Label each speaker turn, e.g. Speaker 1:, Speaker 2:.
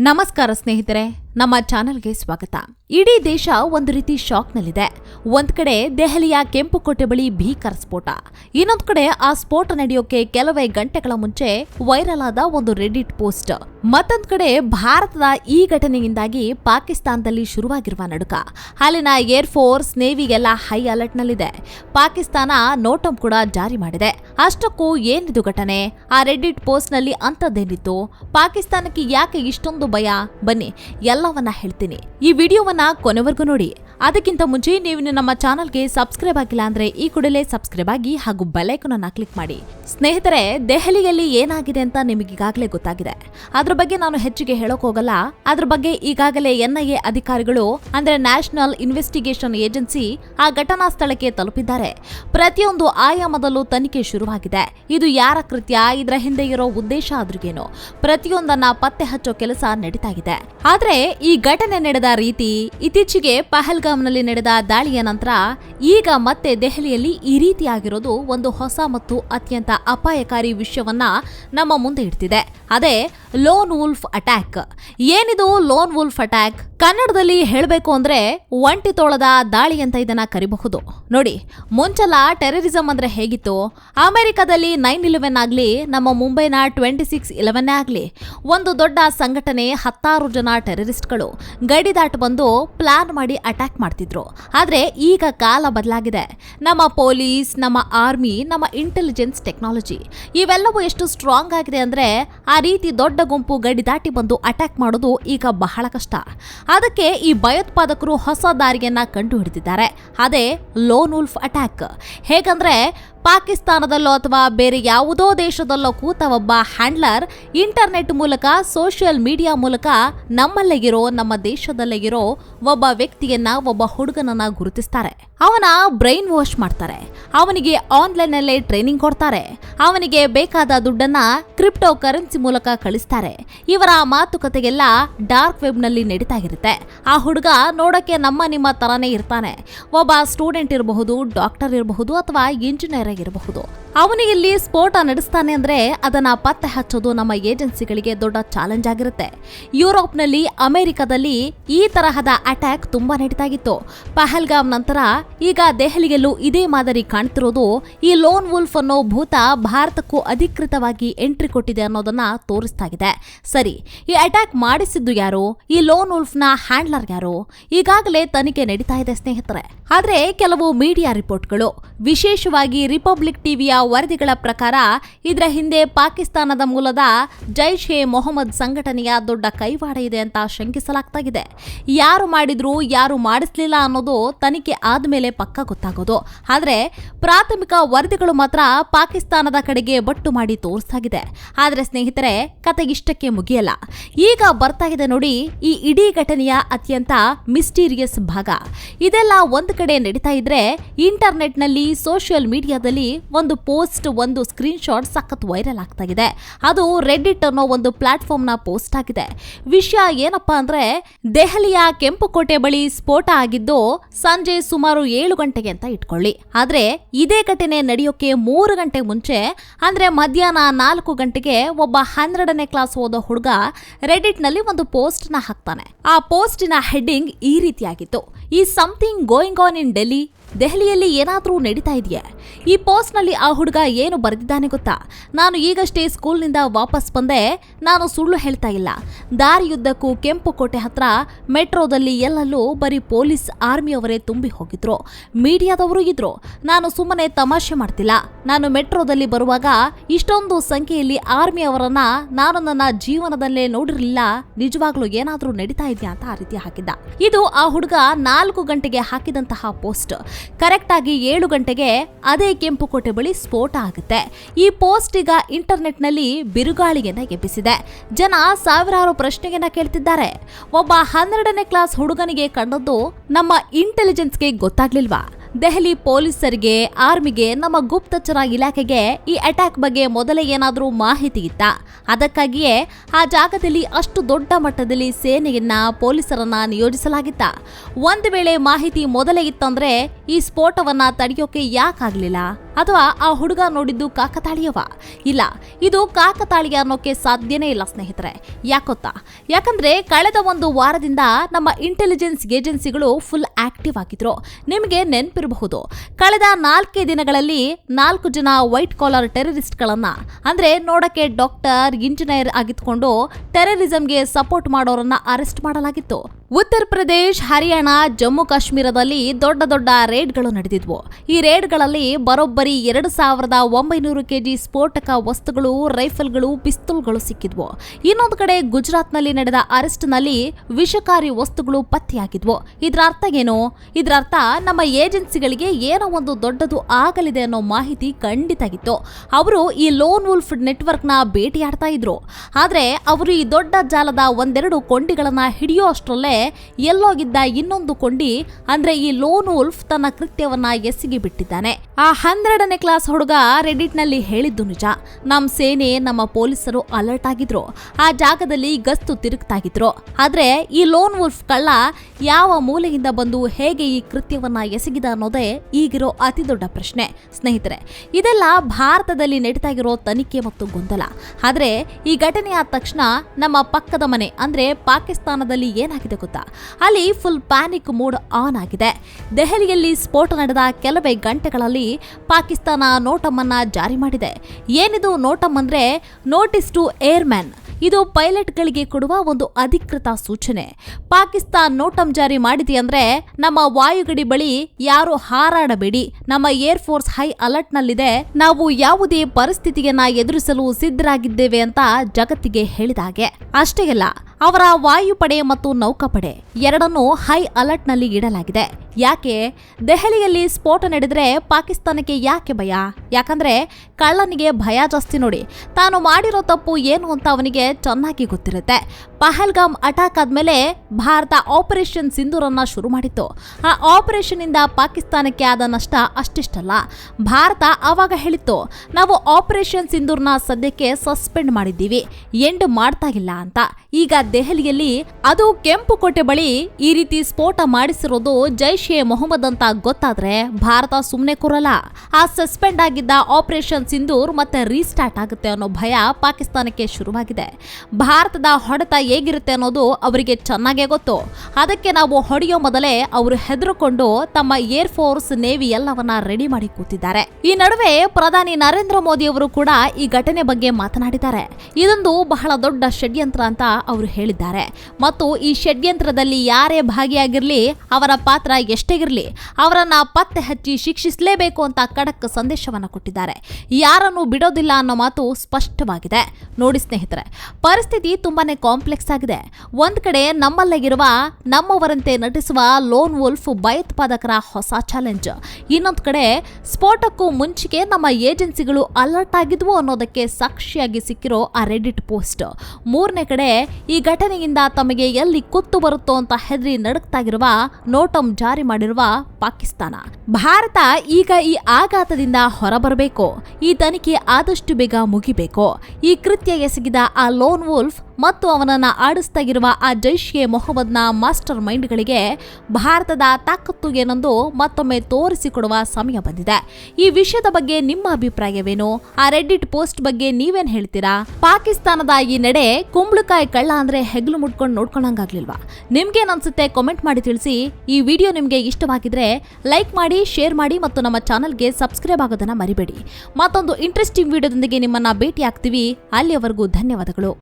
Speaker 1: ನಮಸ್ಕಾರ ಸ್ನೇಹಿತರೆ ನಮ್ಮ ಚಾನೆಲ್ಗೆ ಸ್ವಾಗತ. ಇಡೀ ದೇಶ ಒಂದು ರೀತಿ ಶಾಕ್ನಲ್ಲಿದೆ. ಒಂದ್ ಕಡೆ ದೆಹಲಿಯ ಕೆಂಪುಕೋಟೆ ಬಳಿ ಭೀಕರ ಸ್ಫೋಟ. ಇನ್ನೊಂದ್ ಕಡೆ ಆ ಸ್ಫೋಟ ನಡೆಯೋಕೆ ಕೆಲವೇ ಗಂಟೆಗಳ ಮುಂಚೆ ವೈರಲ್ ಆದ ಒಂದು ರೆಡಿಟ್ ಪೋಸ್ಟ್. ಮತ್ತೊಂದ್ ಕಡೆ ಭಾರತದ ಈ ಘಟನೆಯಿಂದಾಗಿ ಪಾಕಿಸ್ತಾನದಲ್ಲಿ ಶುರುವಾಗಿರುವ ನಡುಕ. ಅಲ್ಲಿನ ಏರ್ ಫೋರ್ಸ್, ನೇವಿಗೆಲ್ಲ ಹೈ ಅಲರ್ಟ್ ನಲ್ಲಿದೆ ಪಾಕಿಸ್ತಾನ ನೋಟಂ ಕೂಡ ಜಾರಿ ಮಾಡಿದೆ. ಅಷ್ಟಕ್ಕೂ ಏನಿದು ಘಟನೆ? ಆ ರೆಡಿಟ್ ಪೋಸ್ಟ್ನಲ್ಲಿ ಅಂತದ್ದೇನಿತ್ತು ಪಾಕಿಸ್ತಾನಕ್ಕೆ ಯಾಕೆ ಇಷ್ಟೊಂದು ಭಯ? ಬನ್ನಿ, ಎಲ್ಲವನ್ನ ಹೇಳ್ತೀನಿ. ಈ ವಿಡಿಯೋವನ್ನ ಕೊನೆವರೆಗೂ ನೋಡಿ ಅದಕ್ಕಿಂತ ಮುಂಚೆ ನೀವು ನಮ್ಮ ಚಾನಲ್ಗೆ ಸಬ್ಸ್ಕ್ರೈಬ್ ಆಗಿಲ್ಲ ಅಂದ್ರೆ ಈ ಕೂಡಲೇ ಸಬ್ಸ್ಕ್ರೈಬ್ ಆಗಿ ಹಾಗೂ ಬೆಲೈಕನ್ ಅನ್ನ ಕ್ಲಿಕ್ ಮಾಡಿ. ಸ್ನೇಹಿತರೆ, ದೆಹಲಿಯಲ್ಲಿ ಏನಾಗಿದೆ ಅಂತ ನಿಮಗೆ ಈಗಾಗಲೇ ಗೊತ್ತಾಗಿದೆ. ಅದ್ರ ಬಗ್ಗೆ ನಾನು ಹೆಚ್ಚಿಗೆ ಹೇಳೋಕ್ ಹೋಗಲ್ಲ. ಅದ್ರ ಬಗ್ಗೆ ಈಗಾಗಲೇ ಎನ್ಐಎ ಅಧಿಕಾರಿಗಳು, ಅಂದ್ರೆ ನ್ಯಾಷನಲ್ ಇನ್ವೆಸ್ಟಿಗೇಷನ್ ಏಜೆನ್ಸಿ, ಆ ಘಟನಾ ಸ್ಥಳಕ್ಕೆ ತಲುಪಿದ್ದಾರೆ. ಪ್ರತಿಯೊಂದು ಆಯಾಮದಲ್ಲೂ ತನಿಖೆ ಶುರುವಾಗಿದೆ. ಇದು ಯಾರ ಕೃತ್ಯ? ಇದರ ಹಿಂದೆ ಇರೋ ಉದ್ದೇಶ ಆದ್ರಿಗೇನು ಪ್ರತಿಯೊಂದನ್ನ ಪತ್ತೆ ಹಚ್ಚೋ ಕೆಲಸ ನಡೀತಾ ಇದೆ. ಆದ್ರೆ ಈ ಘಟನೆ ನಡೆದ ರೀತಿ ಇತ್ತೀಚೆಗೆ ಪಹಲ್ಗಾಮ್ನಲ್ಲಿ ನಡೆದ ದಾಳಿಯ ನಂತರ ಈಗ ಮತ್ತೆ ದೆಹಲಿಯಲ್ಲಿ ಈ ರೀತಿಯಾಗಿರೋದು ಒಂದು ಹೊಸ ಮತ್ತು ಅತ್ಯಂತ ಅಪಾಯಕಾರಿ ವಿಷಯವನ್ನ ನಮ್ಮ ಮುಂದೆ ಇಡ್ತಿದೆ. ಅದೇ ಲೋನ್ ವುಲ್ಫ್ ಅಟ್ಯಾಕ್ ಏನಿದು ಲೋನ್ ವುಲ್ಫ್ ಅಟ್ಯಾಕ್ ಕನ್ನಡದಲ್ಲಿ ಹೇಳಬೇಕು ಅಂದ್ರೆ ಒಂಟಿ ತೋಳದ ದಾಳಿ ಅಂತ ಇದನ್ನ ಕರಿಬಹುದು. ನೋಡಿ, ಮುಂಚೆಲ್ಲ ಟೆರರಿಸಂ ಅಂದ್ರೆ ಹೇಗಿತ್ತು? ಅಮೆರಿಕದಲ್ಲಿ ನೈನ್ ಇಲೆವೆನ್ ಆಗ್ಲಿ, ನಮ್ಮ ಮುಂಬೈನ ಟ್ವೆಂಟಿ ಸಿಕ್ಸ್ ಇಲೆವೆನ್ ಆಗ್ಲಿ, ಒಂದು ದೊಡ್ಡ ಸಂಘಟನೆ ಹತ್ತಾರು ಜನ ಟೆರರಿಸ್ಟ್ಗಳು ಗಡಿ ದಾಟ ಬಂದು ಪ್ಲಾನ್ ಮಾಡಿ ಅಟ್ಯಾಕ್ ಮಾಡ್ತಿದ್ರು. ಆದ್ರೆ ಈಗ ಕಾಲ ಬದಲಾಗಿದೆ. ನಮ್ಮ ಪೊಲೀಸ್ ನಮ್ಮ ಆರ್ಮಿ ನಮ್ಮ ಇಂಟೆಲಿಜೆನ್ಸ್ ಟೆಕ್ನಾಲಜಿ ಇವೆಲ್ಲವೂ ಎಷ್ಟು ಸ್ಟ್ರಾಂಗ್ ಆಗಿದೆ ಅಂದ್ರೆ ಆ ರೀತಿ ದೊಡ್ಡ ಗುಂಪು ಗಡಿ ದಾಟಿ ಬಂದು ಅಟ್ಯಾಕ್ ಮಾಡೋದು ಈಗ ಬಹಳ ಕಷ್ಟ. ಅದಕ್ಕೆ ಈ ಭಯೋತ್ಪಾದಕರು ಹೊಸ ದಾರಿಯನ್ನ ಕಂಡುಹಿಡಿದಿದ್ದಾರೆ. ಅದೇ ಲೋನ್ ಉಲ್ಫ್ ಅಟ್ಯಾಕ್. ಹೇಗಂದ್ರೆ ಪಾಕಿಸ್ತಾನದಲ್ಲೋ ಅಥವಾ ಬೇರೆ ಯಾವುದೋ ದೇಶದಲ್ಲೋ ಕೂತ ಒಬ್ಬ ಹ್ಯಾಂಡ್ಲರ್ ಇಂಟರ್ನೆಟ್ ಮೂಲಕ, ಸೋಷಿಯಲ್ ಮೀಡಿಯಾ ಮೂಲಕ ನಮ್ಮಲ್ಲೇ ಇರೋ ನಮ್ಮ ದೇಶದಲ್ಲೇಗಿರೋ ಒಬ್ಬ ವ್ಯಕ್ತಿಯನ್ನ, ಒಬ್ಬ ಹುಡುಗನನ್ನ ಗುರುತಿಸ್ತಾರೆ. ಅವನ ಬ್ರೈನ್ ವಾಶ್ ಮಾಡ್ತಾರೆ. ಅವನಿಗೆ ಆನ್ಲೈನ್ ಅಲ್ಲೇ ಟ್ರೈನಿಂಗ್ ಕೊಡ್ತಾರೆ. ಅವನಿಗೆ ಬೇಕಾದ ದುಡ್ಡನ್ನ ಕ್ರಿಪ್ಟೋ ಕರೆನ್ಸಿ ಮೂಲಕ ಕಳಿಸ್ತಾರೆ. ಇವರ ಮಾತುಕತೆಗೆಲ್ಲ ಡಾರ್ಕ್ ವೆಬ್ನಲ್ಲಿ ನಡೀತಾ ಇರುತ್ತೆ. ಆ ಹುಡುಗ ನೋಡಕ್ಕೆ ನಮ್ಮ ನಿಮ್ಮ ತರಾನೇ ಇರ್ತಾನೆ. ಒಬ್ಬ ಸ್ಟೂಡೆಂಟ್ ಇರಬಹುದು, ಡಾಕ್ಟರ್ ಇರಬಹುದು ಅಥವಾ ಇಂಜಿನಿಯರ್ ಆಗಿರಬಹುದು ಅವನು ಇಲ್ಲಿ ಸ್ಫೋಟ ನಡೆಸ್ತಾನೆ ಅಂದ್ರೆ ಅದನ್ನ ಪತ್ತೆ ಹಚ್ಚೋದು ನಮ್ಮ ಏಜೆನ್ಸಿಗಳಿಗೆ ದೊಡ್ಡ ಚಾಲೆಂಜ್ ಆಗಿರುತ್ತೆ. ಯುರೋಪ್ನಲ್ಲಿ, ಅಮೆರಿಕದಲ್ಲಿ ಈ ತರಹದ ಅಟ್ಯಾಕ್ ತುಂಬಾ ನಡೀತಾ ಇತ್ತು ಪಹಲ್ಗಾಮ್ ನಂತರ ಈಗ ದೆಹಲಿಯಲ್ಲೂ ಇದೇ ಮಾದರಿ ಕಾಣ್ತಿರೋದು ಈ ಲೋನ್ ವುಲ್ಫ್ ಅನ್ನೋ ಭೂತ ಭಾರತಕ್ಕೂ ಅಧಿಕೃತವಾಗಿ ಎಂಟ್ರಿ ಕೊಟ್ಟಿದೆ ಅನ್ನೋದನ್ನ ತೋರಿಸ್ತಾ ಇದೆ ಸರಿ, ಈ ಅಟ್ಯಾಕ್ ಮಾಡಿಸಿದ್ದು ಯಾರು? ಈ ಲೋನ್ ವುಲ್ಫ್ನ ಹ್ಯಾಂಡ್ಲರ್ ಯಾರು? ಈಗಾಗಲೇ ತನಿಖೆ ನಡೀತಾ ಇದೆ ಸ್ನೇಹಿತರೆ. ಆದ್ರೆ ಕೆಲವು ಮೀಡಿಯಾ ರಿಪೋರ್ಟ್ಗಳು ವಿಶೇಷವಾಗಿ ರಿಪಬ್ಲಿಕ್ ಟಿವಿಯ ವರದಿಗಳ ಪ್ರಕಾರ ಇದರ ಹಿಂದೆ ಪಾಕಿಸ್ತಾನದ ಮೂಲದ ಜೈಷ್ ಎ ಮೊಹಮ್ಮದ್ ಸಂಘಟನೆಯ ದೊಡ್ಡ ಕೈವಾಡ ಇದೆ ಅಂತ ಶಂಕಿಸಲಾಗ್ತಾ ಇದೆ ಯಾರು ಮಾಡಿದ್ರು, ಯಾರು ಮಾಡಿಸ್ಲಿಲ್ಲ ಅನ್ನೋದು ತನಿಖೆ ಆದ್ಮೇಲೆ ಪಕ್ಕ ಗೊತ್ತಾಗೋದು. ಆದ್ರೆ ಪ್ರಾಥಮಿಕ ವರದಿಗಳು ಮಾತ್ರ ಪಾಕಿಸ್ತಾನದ ಕಡೆಗೆ ಬಟ್ಟು ಮಾಡಿ ತೋರಿಸ್ತಾಗಿದೆ. ಆದ್ರೆ ಸ್ನೇಹಿತರೆ, ಕತೆ ಇಷ್ಟಕ್ಕೆ ಮುಗಿಯಲ್ಲ. ಈಗ ಬರ್ತಾ ಇದೆ ನೋಡಿ ಈ ಇಡೀ ಘಟನೆಯ ಅತ್ಯಂತ ಮಿಸ್ಟೀರಿಯಸ್ ಭಾಗ. ಇದೆಲ್ಲ ಒಂದು ಕಡೆ ನಡೀತಾ ಇದ್ರೆ ಇಂಟರ್ನೆಟ್ನಲ್ಲಿ ಸೋಷಿಯಲ್ ಮೀಡಿಯಾದಲ್ಲಿ ಒಂದು ಪೋಸ್ಟ್ ಒಂದು ಸ್ಕ್ರೀನ್ ಶಾಟ್ ಸಖತ್ ವೈರಲ್ ಆಗ್ತಾ ಇದೆ ಅದು ರೆಡ್ಡಿಟ್ ಅನ್ನೋ ಒಂದು ಪ್ಲಾಟ್ಫಾರ್ಮ್ನ ಪೋಸ್ಟ್ ಆಗಿದೆ. ವಿಷಯ ಏನಪ್ಪಾ ಅಂದ್ರೆ, ದೆಹಲಿಯ ಕೆಂಪುಕೋಟೆ ಬಳಿ ಸ್ಫೋಟ ಆಗಿದ್ದು ಸಂಜೆ ಸುಮಾರು ಏಳು ಗಂಟೆಗೆ ಅಂತ ಇಟ್ಕೊಳ್ಳಿ. ಆದ್ರೆ ಇದೇ ಘಟನೆ ನಡೆಯೋಕೆ ಮೂರು ಗಂಟೆ ಮುಂಚೆ, ಅಂದ್ರೆ ಮಧ್ಯಾಹ್ನ ನಾಲ್ಕು ಗಂಟೆಗೆ ಒಬ್ಬ ಹನ್ನೆರಡನೇ ಕ್ಲಾಸ್ ಓದೋ ಹುಡುಗ ರೆಡಿಟ್ನಲ್ಲಿ ಒಂದು ಪೋಸ್ಟ್ನ ಹಾಕ್ತಾನೆ. ಆ ಪೋಸ್ಟಿನ ಹೆಡ್ಡಿಂಗ್ ಈ ರೀತಿಯಾಗಿತ್ತು. ಈ something going on in Delhi ದೆಹಲಿಯಲ್ಲಿ ಏನಾದರೂ ನಡೀತಾ ಇದೆಯಾ? ಈ ಪೋಸ್ಟ್ನಲ್ಲಿ ಆ ಹುಡುಗ ಏನು ಬರೆದಿದ್ದಾನೆ ಗೊತ್ತಾ? ನಾನು ಈಗಷ್ಟೇ ಸ್ಕೂಲ್ನಿಂದ ವಾಪಸ್ ಬಂದೆ, ನಾನು ಸುಳ್ಳು ಹೇಳ್ತಾ ಇಲ್ಲ. ದಾರಿಯುದ್ದಕ್ಕೂ ಕೆಂಪು ಕೋಟೆ ಹತ್ರ ಮೆಟ್ರೋದಲ್ಲಿ ಎಲ್ಲಲ್ಲೂ ಬರೀ ಪೊಲೀಸ್ ಆರ್ಮಿಯವರೇ ತುಂಬಿ ಹೋಗಿದ್ರು. ಮೀಡಿಯಾದವರು ಇದ್ರು. ನಾನು ಸುಮ್ಮನೆ ತಮಾಷೆ ಮಾಡ್ತಿಲ್ಲ. ನಾನು ಮೆಟ್ರೋದಲ್ಲಿ ಬರುವಾಗ ಇಷ್ಟೊಂದು ಸಂಖ್ಯೆಯಲ್ಲಿ ಆರ್ಮಿಯವರನ್ನ ನಾನು ನನ್ನ ಜೀವನದಲ್ಲೇ ನೋಡಿರಲಿಲ್ಲ. ನಿಜವಾಗ್ಲೂ ಏನಾದರೂ ನಡೀತಾ ಇದೆಯಾ ಅಂತ ಆ ರೀತಿ ಹಾಕಿದ್ದ. ಇದು ಆ ಹುಡುಗ ನಾಲ್ಕು ಗಂಟೆಗೆ ಹಾಕಿದಂತಹ ಪೋಸ್ಟ್. ಕರೆಕ್ಟ್ ಆಗಿ ಏಳು ಗಂಟೆಗೆ ಅದೇ ಕೆಂಪುಕೋಟೆ ಬಳಿ ಸ್ಫೋಟ ಆಗುತ್ತೆ. ಈ ಪೋಸ್ಟ್ ಈಗ ಇಂಟರ್ನೆಟ್ನಲ್ಲಿ ಬಿರುಗಾಳಿಯನ್ನ ಎಬ್ಬಿಸಿದೆ. ಜನ ಸಾವಿರಾರು ಪ್ರಶ್ನೆಯನ್ನ ಕೇಳ್ತಿದ್ದಾರೆ. ಒಬ್ಬ ಹನ್ನೆರಡನೇ ಕ್ಲಾಸ್ ಹುಡುಗನಿಗೆ ಕಂಡದ್ದು ನಮ್ಮ ಇಂಟೆಲಿಜೆನ್ಸ್ಗೆ ಗೊತ್ತಾಗ್ಲಿಲ್ವಾ? ದೆಹಲಿ ಪೊಲೀಸರಿಗೆ, ಆರ್ಮಿಗೆ, ನಮ್ಮ ಗುಪ್ತಚರ ಇಲಾಖೆಗೆ ಈ ಅಟ್ಯಾಕ್ ಬಗ್ಗೆ ಮೊದಲೇ ಏನಾದರೂ ಮಾಹಿತಿ ಇತ್ತ? ಅದಕ್ಕಾಗಿಯೇ ಆ ಜಾಗದಲ್ಲಿ ಅಷ್ಟು ದೊಡ್ಡ ಮಟ್ಟದಲ್ಲಿ ಸೇನೆಯನ್ನ ಪೊಲೀಸರನ್ನ ನಿಯೋಜಿಸಲಾಗಿತ್ತ? ಒಂದು ವೇಳೆ ಮಾಹಿತಿ ಮೊದಲೇ ಇತ್ತಂದ್ರೆ ಈ ಸ್ಫೋಟವನ್ನ ತಡೆಯೋಕೆ ಯಾಕಾಗ್ಲಿಲ್ಲ? ಅಥವಾ ಆ ಹುಡುಗ ನೋಡಿದ್ದು ಕಾಕತಾಳೀಯವ? ಇಲ್ಲ, ಇದು ಕಾಕತಾಳೀಯ ಅನ್ನೋಕೆ ಸಾಧ್ಯನೇ ಇಲ್ಲ ಸ್ನೇಹಿತರೆ. ಯಾಕೊತ್ತಾ? ಯಾಕಂದ್ರೆ ಕಳೆದ ಒಂದು ವಾರದಿಂದ ನಮ್ಮ ಇಂಟೆಲಿಜೆನ್ಸ್ ಏಜೆನ್ಸಿಗಳು ಫುಲ್ ಆಕ್ಟಿವ್ ಆಗಿದ್ರು. ನಿಮಗೆ ನೆನಪಿರಬಹುದು, ಕಳೆದ ನಾಲ್ಕೇ ದಿನಗಳಲ್ಲಿ ನಾಲ್ಕು ಜನ ವೈಟ್ ಕಾಲರ್ ಟೆರರಿಸ್ಟ್ಗಳನ್ನ ಅಂದ್ರೆ ನೋಡಕ್ಕೆ ಡಾಕ್ಟರ್ ಇಂಜಿನಿಯರ್ ಆಗಿದ್ಕೊಂಡು ಟೆರರಿಸಂಗೆ ಸಪೋರ್ಟ್ ಮಾಡೋರನ್ನ ಅರೆಸ್ಟ್ ಮಾಡಲಾಗಿತ್ತು. ಉತ್ತರ ಪ್ರದೇಶ್, ಹರಿಯಾಣ, ಜಮ್ಮು ಕಾಶ್ಮೀರದಲ್ಲಿ ದೊಡ್ಡ ದೊಡ್ಡ ರೇಡ್ಗಳು ನಡೆದಿದ್ವು. ಈ ರೇಡ್ಗಳಲ್ಲಿ ಬರೋಬ್ಬರಿ ಎರಡು ಸಾವಿರದ ಒಂಬೈನೂರು ಕೆಜಿ ಸ್ಫೋಟಕ ವಸ್ತುಗಳು, ರೈಫಲ್ಗಳು, ಪಿಸ್ತೂಲ್ಗಳು ಸಿಕ್ಕಿದ್ವು. ಇನ್ನೊಂದು ಕಡೆ ಗುಜರಾತ್ನಲ್ಲಿ ನಡೆದ ಅರೆಸ್ಟ್ನಲ್ಲಿ ವಿಷಕಾರಿ ವಸ್ತುಗಳು ಪತ್ತೆಯಾಗಿದ್ವು. ಇದರ ಅರ್ಥ ಏನು? ಇದರ ಅರ್ಥ ನಮ್ಮ ಏಜೆನ್ಸಿಗಳಿಗೆ ಏನೋ ಒಂದು ದೊಡ್ಡದು ಆಗಲಿದೆ ಅನ್ನೋ ಮಾಹಿತಿ ಖಂಡಿತ ಇತ್ತು ಅವರು ಈ ಲೋನ್ ವುಲ್ಫ್ ನೆಟ್ವರ್ಕ್ನ ಭೇಟಿಯಾಡ್ತಾ ಇದ್ರು. ಆದರೆ ಅವರು ಈ ದೊಡ್ಡ ಜಾಲದ ಒಂದೆರಡು ಕೊಂಡಿಗಳನ್ನ ಹಿಡಿಯೋ ಅಷ್ಟರಲ್ಲೇ ಎಲ್ಲೋಗಿದ್ದ ಇನ್ನೊಂದು ಕೊಂಡಿ, ಅಂದ್ರೆ ಈ ಲೋನ್ ವುಲ್ಫ್ ತನ್ನ ಕೃತ್ಯವನ್ನ ಎಸಗಿ ಬಿಟ್ಟಿದ್ದಾನೆ. ಆ ಹನ್ನೆರಡನೇ ಕ್ಲಾಸ್ ಹುಡುಗ ರೆಡಿಟ್ನಲ್ಲಿ ಹೇಳಿದ್ದು ನಿಜ. ನಮ್ ಸೇನೆ ನಮ್ಮ ಪೊಲೀಸರು ಅಲರ್ಟ್ ಆಗಿದ್ರು. ಆ ಜಾಗದಲ್ಲಿ ಗಸ್ತು ತಿರುಗ್ತಾಗಿದ್ರು. ಆದ್ರೆ ಈ ಲೋನ್ ವುಲ್ಫ್ ಕಳ್ಳ ಯಾವ ಮೂಲೆಯಿಂದ ಬಂದು ಹೇಗೆ ಈ ಕೃತ್ಯವನ್ನ ಎಸಗಿದ ಅನ್ನೋದೇ ಈಗಿರೋ ಅತಿ ದೊಡ್ಡ ಪ್ರಶ್ನೆ. ಸ್ನೇಹಿತರೆ, ಇದೆಲ್ಲ ಭಾರತದಲ್ಲಿ ನಡೀತಾಗಿರೋ ತನಿಖೆ ಮತ್ತು ಗೊಂದಲ. ಆದ್ರೆ ಈ ಘಟನೆ ಆದ ತಕ್ಷಣ ನಮ್ಮ ಪಕ್ಕದ ಮನೆ, ಅಂದ್ರೆ ಪಾಕಿಸ್ತಾನದಲ್ಲಿ ಏನಾಗಿದೆ ಅಲ್ಲಿ ಫುಲ್ ಪ್ಯಾನಿಕ್ ಮೂಡ್ ಆನ್ ಆಗಿದೆ. ದೆಹಲಿಯಲ್ಲಿ ಸ್ಫೋಟ ನಡೆದ ಕೆಲವೇ ಗಂಟೆಗಳಲ್ಲಿ ಪಾಕಿಸ್ತಾನ ನೋಟಮ್ಮನ್ನ ಜಾರಿ ಮಾಡಿದೆ. ಏನಿದು ನೋಟಮ್ ಅಂದ್ರೆ ನೋಟಿಸ್ ಟು ಏರ್ಮ್ಯಾನ್ ಇದು ಪೈಲಟ್ಗಳಿಗೆ ಕೊಡುವ ಒಂದು ಅಧಿಕೃತ ಸೂಚನೆ. ಪಾಕಿಸ್ತಾನ್ ನೋಟಂ ಜಾರಿ ಮಾಡಿದೆ ಅಂದ್ರೆ ನಮ್ಮ ವಾಯುಗಡಿ ಬಳಿ ಯಾರು ಹಾರಾಡಬೇಡಿ. ನಮ್ಮ ಏರ್ ಫೋರ್ಸ್ ಹೈ ಅಲರ್ಟ್ನಲ್ಲಿದೆ ನಾವು ಯಾವುದೇ ಪರಿಸ್ಥಿತಿಯನ್ನ ಎದುರಿಸಲು ಸಿದ್ಧರಾಗಿದ್ದೇವೆ ಅಂತ ಜಗತ್ತಿಗೆ ಹೇಳಿದ ಹಾಗೆ. ಅಷ್ಟೇ ಅಲ್ಲ ಅವರ ವಾಯುಪಡೆ ಮತ್ತು ನೌಕಾಪಡೆ ಎರಡನ್ನೂ ಹೈ ಅಲರ್ಟ್ನಲ್ಲಿ ಇಡಲಾಗಿದೆ. ಯಾಕೆ? ದೆಹಲಿಯಲ್ಲಿ ಸ್ಫೋಟ ನಡೆದರೆ ಪಾಕಿಸ್ತಾನಕ್ಕೆ ಯಾಕೆ ಭಯ? ಯಾಕಂದ್ರೆ ಕಳ್ಳನಿಗೆ ಭಯ ಜಾಸ್ತಿ ನೋಡಿ, ತಾನು ಮಾಡಿರೋ ತಪ್ಪು ಏನು ಅಂತ ಅವನಿಗೆ ಚೆನ್ನಾಗಿ ಗೊತ್ತಿರುತ್ತೆ. ಪಹಲ್ಗಾಮ್ ಅಟ್ಯಾಕ್ ಆದ್ಮೇಲೆ ಭಾರತ ಆಪರೇಷನ್ ಸಿಂಧೂರನ್ನ ಶುರು ಮಾಡಿತ್ತು. ಆ ಆಪರೇಷನ್ ಇಂದ ಪಾಕಿಸ್ತಾನಕ್ಕೆ ಆದ ನಷ್ಟ ಅಷ್ಟಿಷ್ಟಲ್ಲ. ಭಾರತ ಆವಾಗ ಹೇಳಿತ್ತು, ನಾವು ಆಪರೇಷನ್ ಸಿಂಧೂರ್ನ ಸದ್ಯಕ್ಕೆ ಸಸ್ಪೆಂಡ್ ಮಾಡಿದ್ದೀವಿ, ಎಂಡ್ ಮಾಡ್ತಾ ಇಲ್ಲ ಅಂತ. ಈಗ ದೆಹಲಿಯಲ್ಲಿ ಅದು ಕೆಂಪು ಕೋಟೆ ಬಳಿ ಈ ರೀತಿ ಸ್ಫೋಟ ಮಾಡಿಸಿರೋದು ಜೈಷ್ ಎ ಮೊಹಮ್ಮದ್ ಅಂತ ಗೊತ್ತಾದ್ರೆ ಭಾರತ ಸುಮ್ಮನೆ ಕೂರಲ್ಲ. ಆ ಸಸ್ಪೆಂಡ್ ಆಗಿದ್ದ ಆಪರೇಷನ್ ಸಿಂಧೂರ್ ಮತ್ತೆ ರೀಸ್ಟಾರ್ಟ್ ಆಗುತ್ತೆ ಅನ್ನೋ ಭಯ ಪಾಕಿಸ್ತಾನಕ್ಕೆ ಶುರುವಾಗಿದೆ. ಭಾರತದ ಹೊಡೆತ ಹೇಗಿರುತ್ತೆ ಅನ್ನೋದು ಅವರಿಗೆ ಚೆನ್ನಾಗೇ ಗೊತ್ತು. ಅದಕ್ಕೆ ನಾವು ಹೊಡೆಯೋ ಮೊದಲೇ ಅವರು ಹೆದರುಕೊಂಡು ತಮ್ಮ ಏರ್ ಫೋರ್ಸ್ ನೇವಿ ಎಲ್ಲವನ್ನ ರೆಡಿ ಮಾಡಿ ಕೂತಿದ್ದಾರೆ. ಈ ನಡುವೆ ಪ್ರಧಾನಿ ನರೇಂದ್ರ ಮೋದಿ ಅವರು ಕೂಡ ಈ ಘಟನೆ ಬಗ್ಗೆ ಮಾತನಾಡಿದ್ದಾರೆ. ಇದೊಂದು ಬಹಳ ದೊಡ್ಡ ಷಡ್ಯಂತ್ರ ಅಂತ ಅವರು ಹೇಳಿದ್ದಾರೆ. ಮತ್ತು ಈ ಷಡ್ಯಂತ್ರದಲ್ಲಿ ಯಾರೇ ಭಾಗಿಯಾಗಿರಲಿ, ಅವರ ಪಾತ್ರ ಎಷ್ಟೇ ಇರಲಿ ಅವರನ್ನು ಪತ್ತೆ ಹಚ್ಚಿ ಶಿಕ್ಷಿಸಲೇಬೇಕು ಅಂತ ಖಡಕ್ ಸಂದೇಶವನ್ನು ಕೊಟ್ಟಿದ್ದಾರೆ. ಯಾರನ್ನು ಬಿಡೋದಿಲ್ಲ ಅನ್ನೋ ಮಾತು ಸ್ಪಷ್ಟವಾಗಿದೆ. ನೋಡಿ ಸ್ನೇಹಿತರೆ, ಪರಿಸ್ಥಿತಿ ತುಂಬಾನೇ ಕಾಂಪ್ಲೆಕ್ಸ್ ಆಗಿದೆ. ಒಂದ್ ಕಡೆ ನಮ್ಮಲ್ಲಿರುವ, ನಮ್ಮವರಂತೆ ನಟಿಸುವ ಲೋನ್ ವುಲ್ಫ್ ಭಯೋತ್ಪಾದಕರ ಹೊಸ ಚಾಲೆಂಜ್. ಇನ್ನೊಂದು ಕಡೆ ಸ್ಫೋಟಕ್ಕೂ ಮುಂಚಿಗೆ ನಮ್ಮ ಏಜೆನ್ಸಿಗಳು ಅಲರ್ಟ್ ಆಗಿದ್ವು ಅನ್ನೋದಕ್ಕೆ ಸಾಕ್ಷಿಯಾಗಿ ಸಿಕ್ಕಿರೋ ಆ ರೆಡಿಟ್ ಪೋಸ್ಟ್. ಮೂರನೇ ಕಡೆ, ಈ ಘಟನೆಯಿಂದ ತಮಗೆ ಎಲ್ಲಿ ಕುತ್ತು ಬರುತ್ತೋ ಅಂತ ಹೆದರಿ ನಡುಕ್ತಾಗಿರುವ ನೋಟಂ ಜಾರಿ ಮಾಡಿರುವ ಪಾಕಿಸ್ತಾನ. ಭಾರತ ಈಗ ಈ ಆಘಾತದಿಂದ ಹೊರಬರಬೇಕು. ಈ ತನಿಖೆ ಆದಷ್ಟು ಬೇಗ ಮುಗಿಬೇಕು. ಈ ಕೃತ್ಯ ಎಸಗಿದ ಆ ಲೋನ್ ವುಲ್ಫ್ ಮತ್ತು ಅವನನ್ನು ಆಡಿಸ್ತಾಗಿರುವ ಆ ಜೈಷ್ ಎ ಮೊಹಮ್ಮದ್ನ ಮಾಸ್ಟರ್ ಮೈಂಡ್ಗಳಿಗೆ ಭಾರತದ ತಾಕತ್ತು ಏನೆಂದು ಮತ್ತೊಮ್ಮೆ ತೋರಿಸಿಕೊಡುವ ಸಮಯ ಬಂದಿದೆ. ಈ ವಿಷಯದ ಬಗ್ಗೆ ನಿಮ್ಮ ಅಭಿಪ್ರಾಯವೇನು? ಆ ರೆಡ್ಡಿಟ್ ಪೋಸ್ಟ್ ಬಗ್ಗೆ ನೀವೇನು ಹೇಳ್ತೀರಾ? ಪಾಕಿಸ್ತಾನದ ಈ ನಡೆ ಕುಂಬಳಕಾಯಿ ಕಳ್ಳ ಅಂದ್ರೆ ಹೆಗ್ಲು ಮುಟ್ಕೊಂಡು ನೋಡ್ಕೊಂಡಂಗಾಗ್ಲಿಲ್ವಾ? ನಿಮ್ಗೇನ್ ಅನ್ಸುತ್ತೆ ಕಾಮೆಂಟ್ ಮಾಡಿ ತಿಳಿಸಿ. ಈ ವಿಡಿಯೋ ನಿಮಗೆ ಇಷ್ಟವಾಗಿದ್ರೆ ಲೈಕ್ ಮಾಡಿ, ಶೇರ್ ಮಾಡಿ ಮತ್ತು ನಮ್ಮ ಚಾನಲ್ಗೆ ಸಬ್ಸ್ಕ್ರೈಬ್ ಆಗೋದನ್ನ ಮರಿಬೇಡಿ. ಮತ್ತೊಂದು ಇಂಟ್ರೆಸ್ಟಿಂಗ್ ವಿಡಿಯೋದೊಂದಿಗೆ ನಿಮ್ಮನ್ನ ಭೇಟಿ ಆಗ್ತೀವಿ ಅಲ್ಲಿಯವರೆಗೂ ಧನ್ಯವಾದಗಳು.